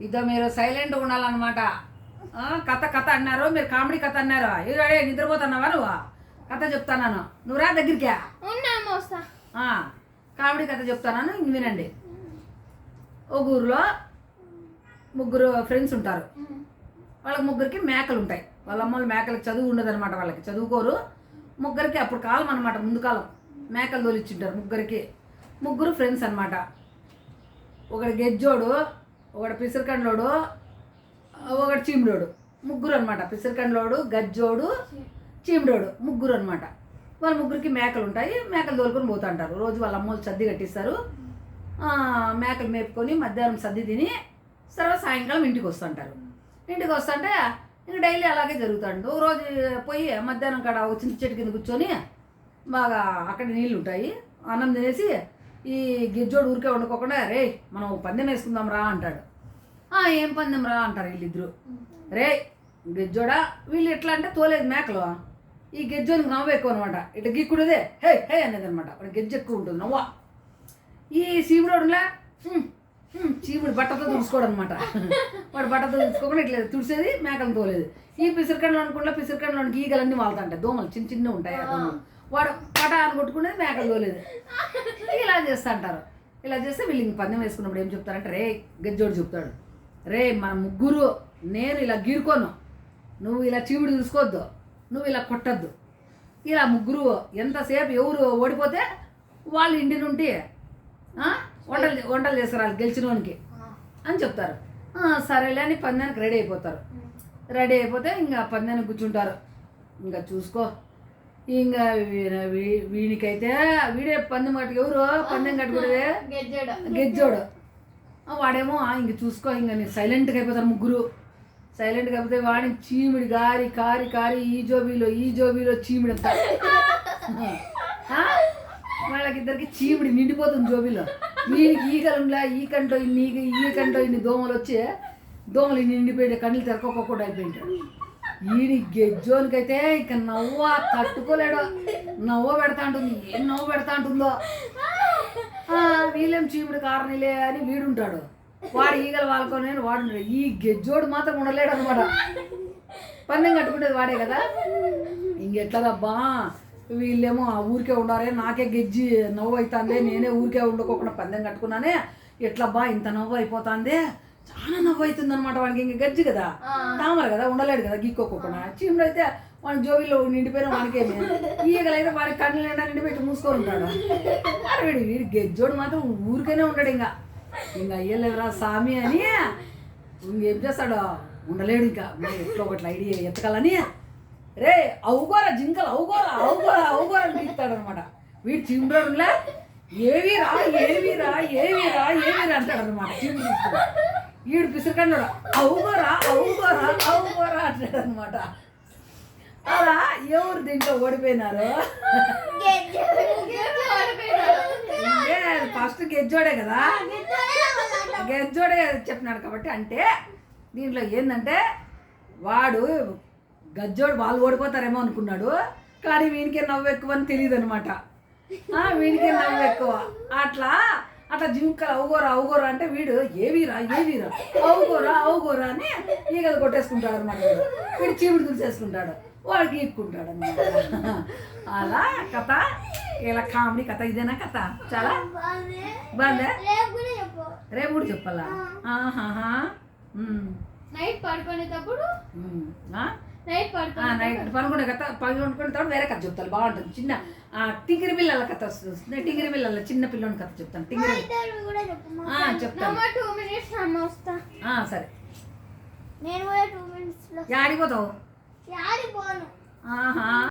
ఇదో మీరు సైలెంట్గా ఉండాలన్నమాట. కథ కథ అన్నారు. మీరు కామెడీ కథ అన్నారు. ఇదే నిద్రపోతున్నావా నువ్వు? కథ చెప్తాను నువ్వు రా దగ్గరికా? కామెడీ కథ చెప్తాను ఇంక వినండి. ఒక ఊరిలో ముగ్గురు ఫ్రెండ్స్ ఉంటారు. వాళ్ళకి ముగ్గురికి మేకలు ఉంటాయి. వాళ్ళ అమ్మలు మేకలకు చదువు ఉండదన్నమాట వాళ్ళకి. చదువుకోరు. ముగ్గురికి అప్పుడు కాలం అనమాట ముందు కాలం. మేకలు తోలిచ్చింటారు ముగ్గురికి. ముగ్గురు ఫ్రెండ్స్ అనమాట ఒకడు గెజ్జోడు ఒకడు పిసరికండ్లోడు ఒకడు చీమిడోడు ముగ్గురు అనమాట పిసరికండ్లోడు గజ్జోడు చీమిడోడు ముగ్గురు అనమాట వాళ్ళ ముగ్గురికి మేకలు ఉంటాయి మేకలు తోలుకొని పోతుంటారు. రోజు వాళ్ళ అమ్మోళ్ళు సర్ది కట్టిస్తారు. మేకలు మేపుకొని మధ్యాహ్నం సర్ది తిని తర్వాత సాయంకాలం ఇంటికి వస్తుంటారు. ఇంటికి వస్తుంటే ఇంకా డైలీ అలాగే జరుగుతాడు. రోజు పోయి మధ్యాహ్నం కాడ ఒక చెట్టు కింద కూర్చొని బాగా అక్కడ నీళ్ళు ఉంటాయి అన్నం తినేసి ఈ గిజ్జోడు ఊరికే వండుకోకుండా రే మనం పందెం వేసుకుందాం రా అంటాడు. "ఆ, ఏం పందెం రా అంటారు వీళ్ళిద్దరు. రే గెజ్జోడా వీళ్ళు ఎట్లా అంటే తోలేదు మేకలు. ఈ గెజ్జోని నవ్వు ఎక్కువ అనమాట ఇట్లా గిక్కుడుదే హే హే అనేది అనమాట గెజ్జ ఎక్కువ ఉంటుంది నవ్వ. ఈ సీముడోడులా చీముడు బట్టతో తుడుచుకోడు అనమాట వాడు బట్టతో తుడుచుకోకుండా ఇట్లా తుడిసేది మేకలను తోలేదు. ఈ పిసిరికండ్లో అనుకుంటా పిసిరికండ్లోనికి ఈగలన్నీ వాళ్తాంటాయి దోమలు చిన్న చిన్న ఉంటాయి ఆ. దోమలు. వాడు పట అని కొట్టుకునేది మేకలు తోలేదు. ఇలా చేస్తా అంటారు. ఇలా చేస్తే వీళ్ళు ఇంక పందెం వేసుకున్నప్పుడు ఏం చెప్తారంటే రే గజ్జోడు చెప్తాడు. రే మన ముగ్గురు నేను ఇలా గీరుకోను. నువ్వు ఇలా చీవుడు చూసుకోవద్దు. నువ్వు ఇలా కొట్టద్దు. ఇలా ముగ్గురు ఎంతసేపు ఎవరు ఓడిపోతే వాళ్ళు ఇంటి నుండి వంటలు వంటలు చేస్తారు గెలిచిన వానికి అని చెప్తారు. "ఆ, సరేలే అని పందానికి రెడీ అయిపోతారు. రెడీ అయిపోతే ఇంకా పందానికి కూర్చుంటారు. ఇంకా చూసుకో. ఇంకా వీనికైతే వీడే పందెం కట్టు ఎవరు? పందెం కట్టుకునేదే గెజ్జాడు. వాడేమో "ఆ, ఇంక చూసుకో ఇంక నేను సైలెంట్గా అయిపోతారు ముగ్గురు. సైలెంట్గా అయిపోతే వాడిని చీమిడి గారి కారి కారి ఈ జోబీలో ఈ జోబీలో చీమిడి? వాళ్ళకిద్దరికి చీమిడి నిండిపోతుంది జోబీలో. వీనికి ఈగలుండా ఈ కంటో ఇన్ని ఈ కంటో ఇన్ని దోమలు వచ్చి దోమలు ఇన్ని నిండిపోయి కళ్ళు తెరకోకుండా అయిపోయింటాడు ఈయన గెజ్జోనికైతే ఇక నవ్వ తట్టుకోలేడు. నవ్వ పెడతా ఉంటుంది ఏం నవ్వు పెడతా ఉంటుందో వీళ్ళేం చీముడు కారణిలే అని వీడుంటాడు. వాడు ఈగలు వాళ్ళకొని వాడు ఈ గెజ్జోడు మాత్రం ఉండలేడు అనమాట పందెం కట్టుకునేది వాడే కదా. ఇంకెట్లదబ్బా వీళ్ళేమో ఆ ఊరికే ఉండారే నాకే గెజ్జి నవ్వు అవుతుంది నేనే ఊరికే ఉండకోకుండా పందెం కట్టుకున్నానే. ఎట్లబ్బా ఇంత నవ్వు అయిపోతుంది? చాలా నవ్వు అవుతుంది అనమాట వాడికి ఇంక గజ్జి కదా? తామర కదా? ఉండలేడు కదా? గీక్కోకుండా చీముడు అయితే వాడి జోబిలో నిండిపోయిన వాడికేమి ఈగలైతే వాడి కళ్ళు నిండా నిండిపెట్టి మూసుకొని ఉంటాడు. అరే వీడు వీడు గెజ్జోడు మాత్రం ఊరికనే ఉండడు ఇంకా. ఇంకా అయ్యలేదురా స్వామి అని ఇంకేం చేస్తాడు? ఉండలేడు ఇంకా. మరి ఎట్లా ఒకటి ఐడియా ఎత్తకాలని రే అవుగోరా జింకలు అవుగోరా అవుగోరా అవుగోరా అని తీస్తాడు అనమాట వీడు చిమ్రోడులా ఏవిరా ఏవిరా ఏవిరా ఏవిరా అంటాడు అనమాట ఈడు తీసుకుని వీడు అవుగోరా అవుగోరా అవుగోరా అంటాడు అనమాట అలా ఎవరు దీంట్లో ఓడిపోయినారు? ఫస్ట్ గెజ్జోడే కదా? గెజ్జోడే చెప్పినాడు కాబట్టి అంటే దీంట్లో ఏంటంటే వాడు గజ్జోడు వాళ్ళు ఓడిపోతారేమో అనుకున్నాడు కానీ వీనికే నవ్వు ఎక్కువ అని తెలియదు అనమాట వీనికే నవ్వు ఎక్కువ. అట్లా అట్లా జింకలు అవుగోరా అవుగోరా అంటే వీడు ఏవిరా ఏవిరా? అవుగోరా అవుగోరా అని ఈగలు కొట్టేసుకుంటాడు అనమాట వీడు. వీడు చీముడు తుడిచేసుకుంటాడు. వాడికి ఈక్కుంటాడు అనమాట అలా కథ ఇలా కామెడీ కథ ఇదేనా కథ? చాలా? బాగుందా? రేపు కూడా చెప్పాలా? ఆహాహా. నైట్ పడుకునేటప్పుడు? నైట్ పనుకునే కథ పనుకునే తర్వాత వేరే కథ చెప్తాను బాగుంటుంది. చిన్న ఆ, టింగిరి పిల్లల కథ వస్తుంది. టింగిరి పిల్లల చిన్న పిల్లోని కథ చెప్తాను. టింగిరి చెప్తాను. సరే. నేను కూడా టూ మినిట్స్ యాడిపోతావు యాడిపోను ఆహా.